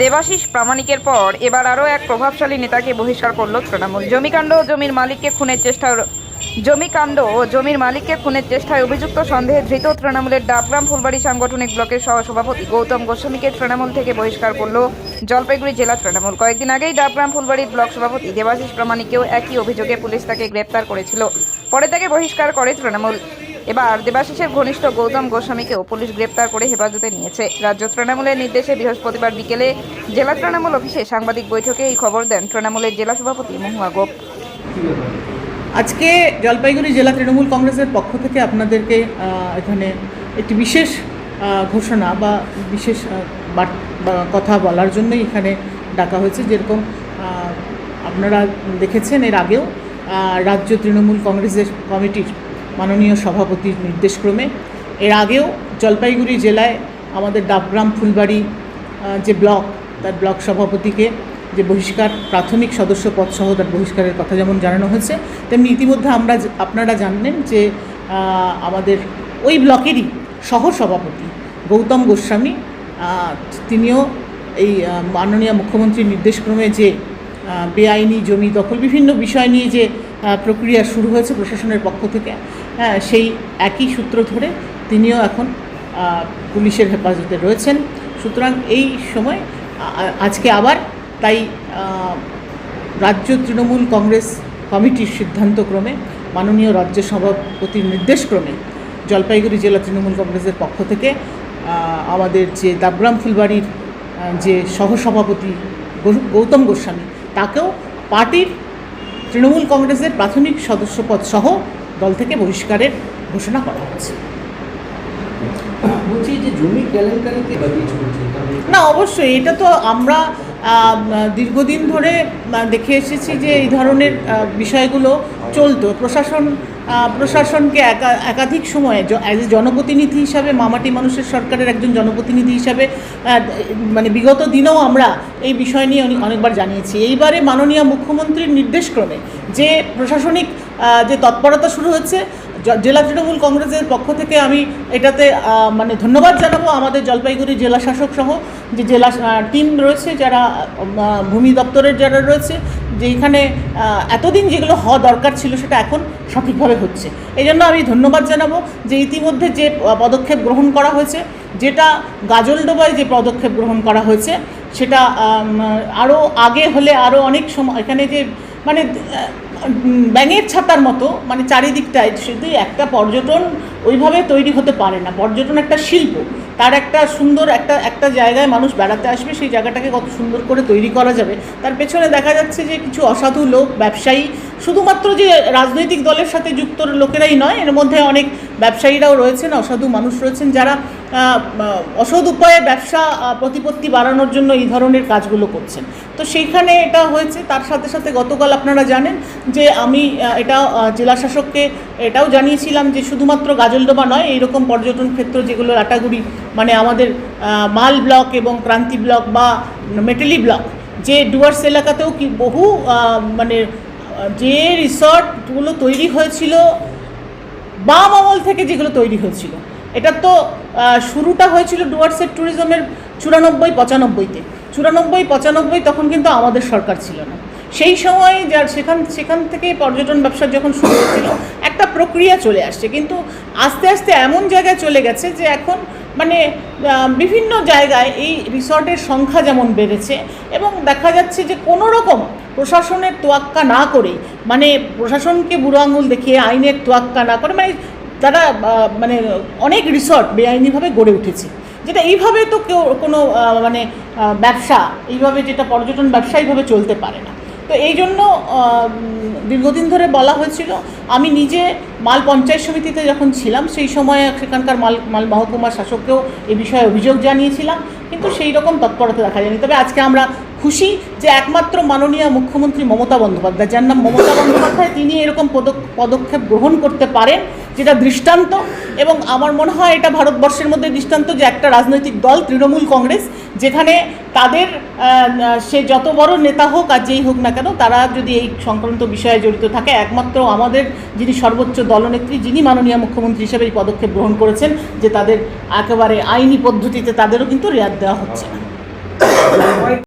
দেবাশিস প্রামাণিকের পর এবার আরও এক প্রভাবশালী নেতাকে বহিষ্কার করল তৃণমূল। জমিকাণ্ড ও জমির মালিককে খুনের চেষ্টার জমিকাণ্ড ও জমির মালিককে খুনের চেষ্টায় অভিযুক্ত সন্দেহে ধৃত তৃণমূলের ডাবগ্রাম ফুলবাড়ি সাংগঠনিক ব্লকের সহসভাপতি গৌতম গোস্বামীকে তৃণমূল থেকে বহিষ্কার করল জলপাইগুড়ি জেলা তৃণমূল। কয়েকদিন আগেই ডাবগ্রাম ফুলবাড়ির ব্লক সভাপতি দেবাশিস প্রামাণিককেও একই অভিযোগে পুলিশ তাকে গ্রেপ্তার করেছিল। পরে তাকে বহিষ্কার করে তৃণমূল। এবার দেবাশিসের ঘনিষ্ঠ গৌতম গোস্বামীকেও পুলিশ গ্রেপ্তার করে হেফাজতে নিয়েছে রাজ্য তৃণমূলের নির্দেশে বৃহস্পতিবার বিকেলে জেলা তৃণমূল অফিসে সাংবাদিক বৈঠকে এই খবর দেন তৃণমূলের জেলা সভাপতি মহুয়া গোপ। আজকে জলপাইগুড়ি জেলা তৃণমূল কংগ্রেসের পক্ষ থেকে আপনাদেরকে এখানে একটি বিশেষ ঘোষণা বা বিশেষ কথা বলার জন্যই এখানে ডাকা হয়েছে। যেরকম আপনারা দেখেছেন এর আগেও রাজ্য তৃণমূল কংগ্রেসের কমিটির মাননীয় সভাপতির নির্দেশক্রমে এর আগেও জলপাইগুড়ি জেলায় আমাদের ডাবগ্রাম ফুলবাড়ি যে ব্লক, তার ব্লক সভাপতিকে যে বহিষ্কার, প্রাথমিক সদস্য পদ সহ তার বহিষ্কারের কথা যেমন জানানো হয়েছে, তেমনি ইতিমধ্যে আমরা আপনারা জানলেন যে আমাদের ওই ব্লকেরই সহ সভাপতি গৌতম গোস্বামী তিনিও এই মাননীয় মুখ্যমন্ত্রীর নির্দেশক্রমে যে বেআইনি জমি দখল, বিভিন্ন বিষয় নিয়ে যে প্রক্রিয়া শুরু হয়েছে প্রশাসনের পক্ষ থেকে হ্যাঁ সেই একই সূত্র ধরে তিনিও এখন পুলিশের হেফাজতে রয়েছেন। সুতরাং এই সময় আজকে আবার তাই রাজ্য তৃণমূল কংগ্রেস কমিটির সিদ্ধান্তক্রমে, মাননীয় রাজ্য সভাপতির নির্দেশক্রমে জলপাইগুড়ি জেলা তৃণমূল কংগ্রেসের পক্ষ থেকে আমাদের যে দাবগ্রাম ফুলবাড়ির যে সহসভাপতি গৌতম গোস্বামী, তাকেও পার্টির তৃণমূল কংগ্রেসের প্রাথমিক সদস্যপদ সহ দল থেকে বহিষ্কারের ঘোষণা করা হয়েছে তাহলে না, অবশ্যই, এটা তো আমরা দীর্ঘদিন ধরে দেখে এসেছি যে এই ধরনের বিষয়গুলো চলতো। প্রশাসন প্রশাসনকে একা- একাধিক সময়ে অ্যাজ এ জনপ্রতিনিধি হিসাবে, মামাটি মানুষের সরকারের একজন জনপ্রতিনিধি হিসাবে মানে বিগত দিনেও আমরা এই বিষয় নিয়ে অনেকবার জানিয়েছি। এইবারে মাননীয় মুখ্যমন্ত্রীর নির্দেশক্রমে যে প্রশাসনিক যে তৎপরতা শুরু হচ্ছে জেলা তৃণমূল কংগ্রেসের পক্ষ থেকে আমি এটাতে মানে ধন্যবাদ জানাব আমাদের জলপাইগুড়ি জেলা শাসক সহ, যে জেলা টিম রয়েছে যারা ভূমি দপ্তরের যারা রয়েছে, যে এখানে এতদিন যেগুলো হওয়া দরকার ছিল সেটা এখন সঠিকভাবে হচ্ছে। এই জন্য আমি ধন্যবাদ জানাব যে ইতিমধ্যে যে পদক্ষেপ গ্রহণ করা হয়েছে, যেটা গাজলডোবায় যে পদক্ষেপ গ্রহণ করা হয়েছে, সেটা আরও আগে হলে আরও অনেক সময়, এখানে যে মানে ব্যাঙের ছাতার মতো মানে চারিদিকটায় শুধু একটা পর্যটন ওইভাবে তৈরি হতে পারে না। পর্যটন একটা শিল্প। তার একটা সুন্দর একটা একটা জায়গায় মানুষ বেড়াতে আসবে, সেই জায়গাটাকে কত সুন্দর করে তৈরি করা যাবে। তার পেছনে দেখা যাচ্ছে যে কিছু অসাধু লোক, ব্যবসায়ী, শুধুমাত্র যে রাজনৈতিক দলের সাথে যুক্ত লোকেরাই নয়, এর মধ্যে অনেক ব্যবসায়ীরাও রয়েছেন, অসাধু মানুষ রয়েছেন, যারা অসৎ উপায়ে ব্যবসা প্রতিপত্তি বাড়ানোর জন্য এই ধরনের কাজগুলো করছেন। তো সেইখানে এটা হয়েছে। তার সাথে সাথে গতকাল আপনারা জানেন যে আমি এটা জেলা শাসককে এটাও জানিয়েছিলাম যে শুধুমাত্র গাজলডোবা নয়, এইরকম পর্যটন ক্ষেত্র যেগুলো লাটাগুড়ি মানে আমাদের মাল ব্লক এবং ক্রান্তি ব্লক বা মেটেলি ব্লক, যে ডুয়ার্স এলাকাতেও কি বহু মানে যে রিসর্টগুলো তৈরি হয়েছিল, বাম আমল থেকে যেগুলো তৈরি হয়েছিল এটা তো শুরুটা হয়েছিল ডুয়ার্সের ট্যুরিজমের চুরানব্বই পঁচানব্বইতে। চুরানব্বই পঁচানব্বই তখন কিন্তু আমাদের সরকার ছিল না। সেই সময় যার সেখান সেখান থেকে পর্যটন ব্যবসা যখন শুরু হয়েছিল, একটা প্রক্রিয়া চলে আসছে। কিন্তু আস্তে আস্তে এমন জায়গায় চলে গেছে যে এখন মানে বিভিন্ন জায়গায় এই রিসর্টের সংখ্যা যেমন বেড়েছে এবং দেখা যাচ্ছে যে কোনো রকম প্রশাসনের তোয়াক্কা না করে মানে প্রশাসনকে বুড়ো আঙুল দেখিয়ে, আইনের তোয়াক্কা না করে মানে তারা মানে অনেক রিসর্ট বেআইনিভাবে গড়ে উঠেছে। যেটা এইভাবে তো কেউ কোনো মানে ব্যবসা, এইভাবে যেটা পর্যটন ব্যবসা এইভাবে চলতে পারে না। তো এই জন্য দীর্ঘদিন ধরে বলা হয়েছিল, আমি নিজে মাল পঞ্চায়েত সমিতিতে যখন ছিলাম, সেই সময় সেখানকার মাল মাল মহকুমা শাসককেও এ বিষয়ে অভিযোগ জানিয়েছিলাম, কিন্তু সেই রকম তৎপরতা দেখা যায়নি। তবে আজকে আমরা খুশি যে একমাত্র মাননীয় মুখ্যমন্ত্রী মমতা বন্দ্যোপাধ্যায়, যার নাম মমতা বন্দ্যোপাধ্যায়, তিনি এরকম পদক- পদক্ষেপ গ্রহণ করতে পারেন যেটা দৃষ্টান্ত এবং আমার মনে হয় এটা ভারতবর্ষের মধ্যে দৃষ্টান্ত যে একটা রাজনৈতিক দল, তৃণমূল কংগ্রেস, যেখানে তাদের সে যত বড় নেতা হোক আর যেই হোক না কেন, তারা যদি এই সংক্রান্ত বিষয়ে জড়িত থাকে, একমাত্র আমাদের যিনি সর্বোচ্চ দলনেত্রী, যিনি মাননীয় মুখ্যমন্ত্রী হিসেবে এই পদক্ষেপ গ্রহণ করেছেন, যে তাদের একেবারে আইনি পদ্ধতিতে তাদেরও কিন্তু রেয়াত দেওয়া হচ্ছে না।